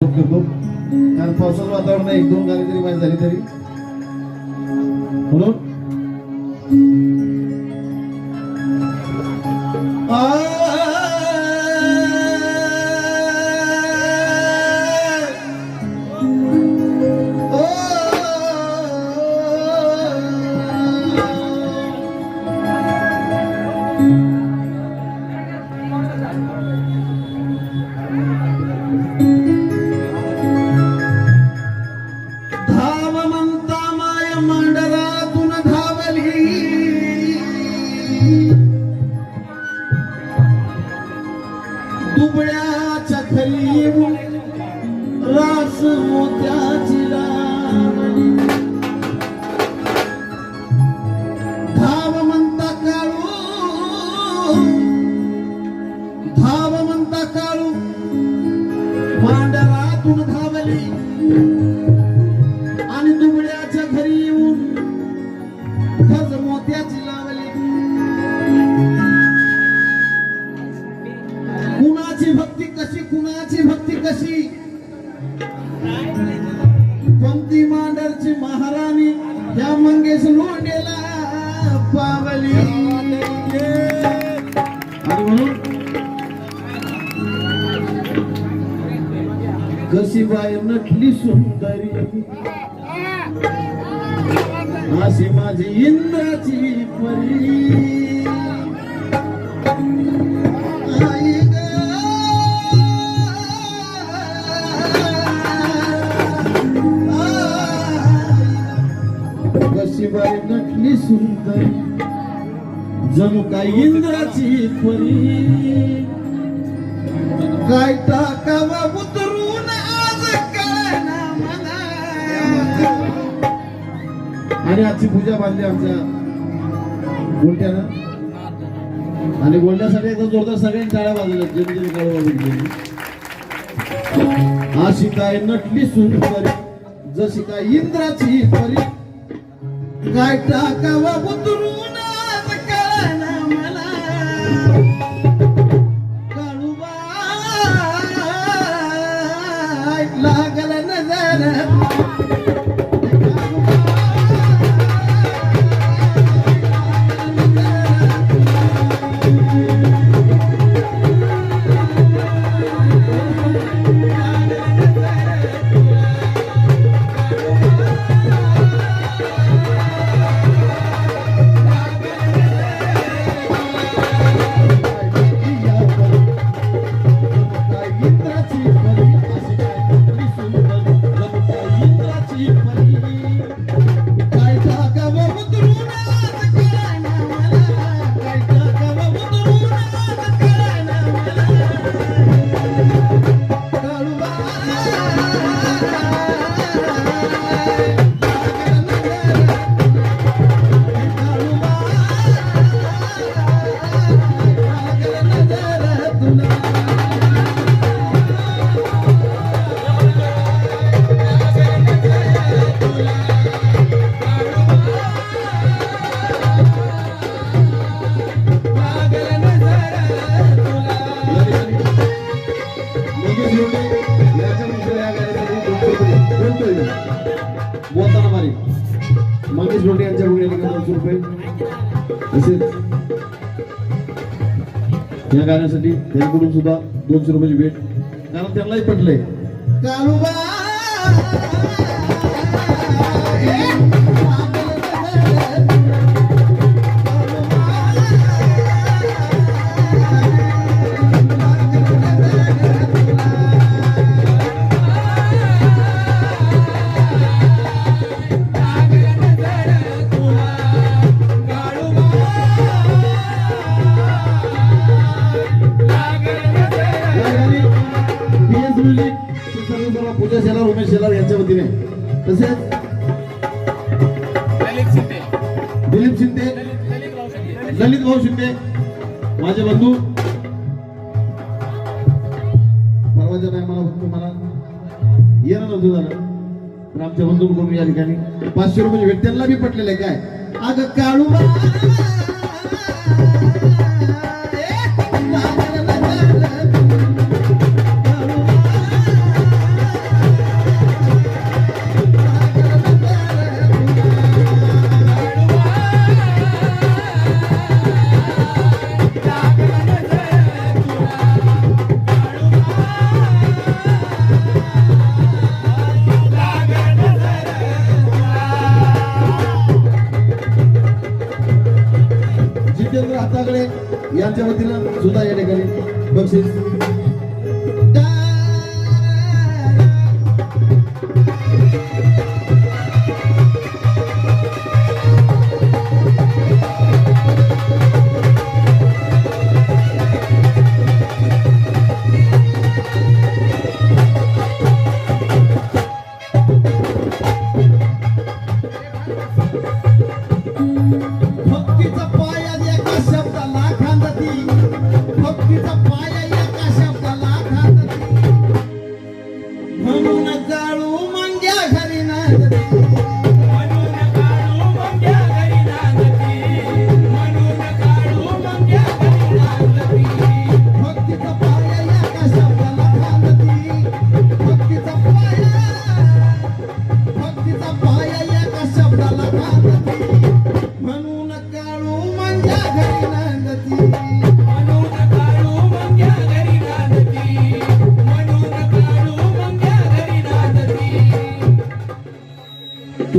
करतो. कारण पावसाचं वातावरण एक दोन गाणी तरी माझी झाली तरी. म्हणून आणि दुबळ्याच्या घरी येऊन खज मोत्याची लावली. कुणाची भक्ती कशी कुणाची भक्ती कशी? पावली आणि म्हणून कशी बाय नटली सुंदरी. अशी माझी इंद्राची परी. सुंदर. जणू काय इंद्राची परी काय टाकावा उतरून आज कळना मला. आणि आजची पूजा बांधली आमच्या गोलट्यानं आणि गोलट्यासाठी एकदा जोरदार सगळ्यांनी टाळ्या बाजूला जेणे जेणे काळ वाजून गेली अशी काय नटली सुंदर. जशी काय इंद्राची परी काय टाकावा तसेच या गाण्यासाठी त्यांच्याकडून सुद्धा दोनशे रुपयाची भेट. कारण त्यांनाही पटलंय. ललित भाऊ शिंदे माझे बंधू. परवाच्या टायमाला बघतो मला. येणं नव्हतं झालं पण आमच्या बंधूंकडून या ठिकाणी पाचशे रुपये भेट त्यांना बी पटलेलं आहे. काय? अगं काळू यांच्या वतीनं सुद्धा या ठिकाणी बक्षीस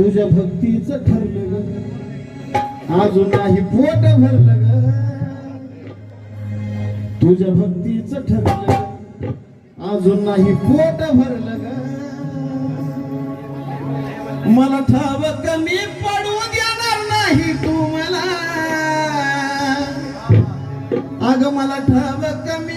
तुझ्या भक्तीच ठरलं ग. अजून नाही पोट भरलं ग. तुझ्या भक्तीच ठरलं अजून नाही पोट भरलं ग. मला ठाव कमी पडू देणार नाही तू मला. अग मला ठाव कमी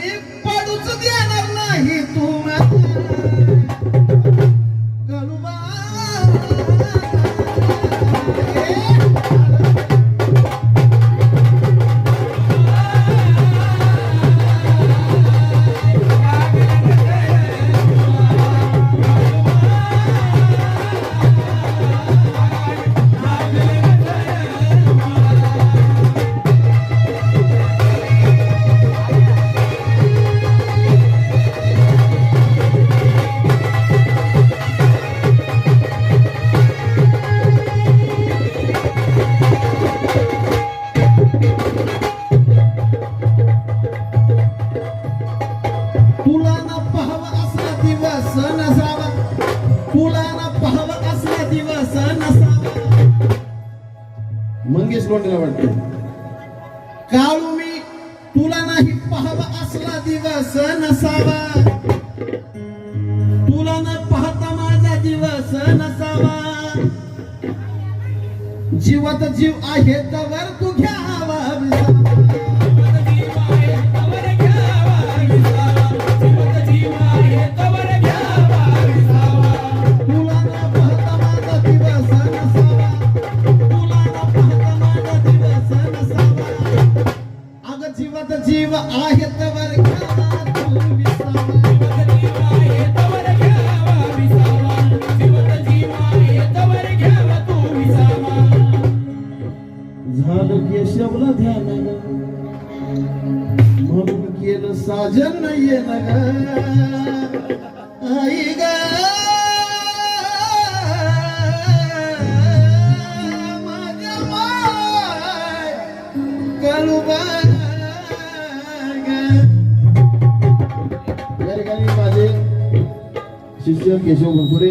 तुला ना पाहावा असला दिवस नसावा. तुला ना पाहावा असला दिवस नसावा. मंगेश लोंढेला वाटते. काळू मी तुला नाही पाहावा असला दिवस नसावा. तुला न पाहता माझा दिवस नसावा. जीवात जीव आहे तवर तू घ्यावा. शिष्य केशव भरपुरे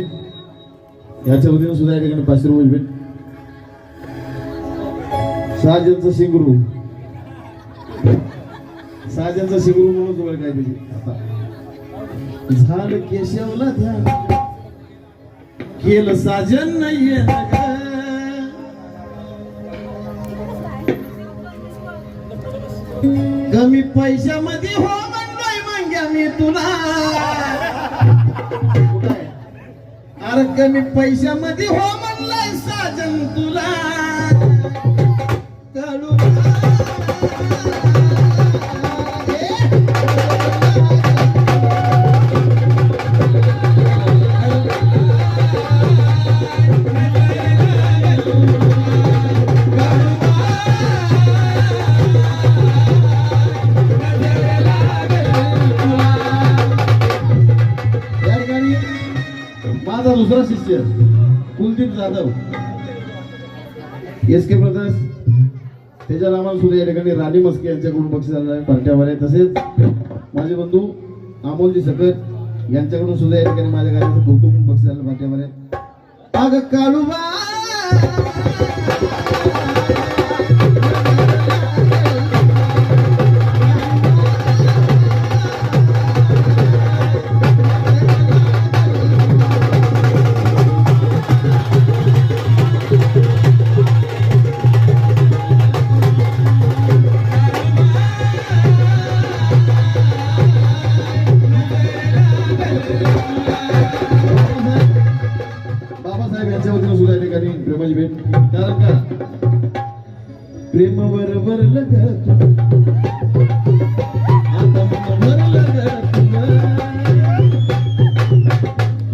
याच्या वतीनं सुद्धा या ठिकाणी पाचशे रुपये भेट. साजनचं शिंगरू. साजनचं शिंगरू म्हणून जवळ काय त्याची आता. झालं केशवला ध्यान. केलं साजन नाहीये कमी पैशामध्ये हो म्हणलोय मांग्या मी तुला. अरे कमी पैशामध्ये हो म्हणलाय साजन तुला. दुसरा Kuldeep Jadhav. S K brothers त्याच्या नावानं सुद्धा या ठिकाणी राणी मस्के यांच्याकडून बक्षीस आलं आहे पार्ट्यावर आहे. तसेच माझे बंधू अमोलजी सकट यांच्याकडून सुद्धा या ठिकाणी माझ्या कार्याचं कौतुक बक्षीस आलं पार्ट्यावर आहे. अग काळूबा त्या ठिकाणी प्रेमाची भेट. कारण का प्रेम बरोबर ग आता मन भरलं ग तुझ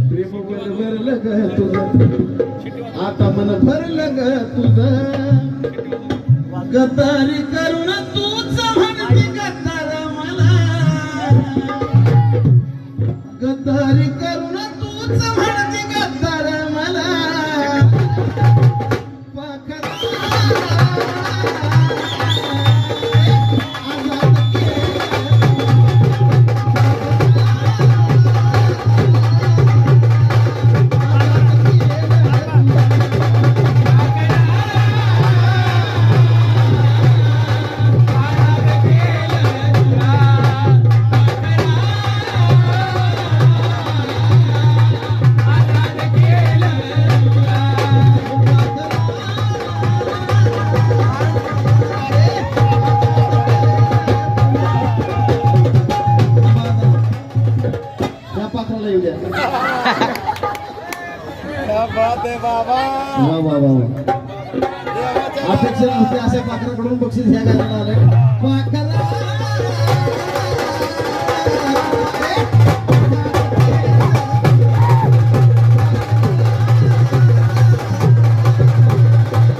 प्रेमावर भरलं ग तुझं गदारी करून तूच पाखराला येऊ द्या वा वा वा. वा अपेक्षा नव्हती अशा पाखराकडून बक्षीस घ्या घालायला पाखरा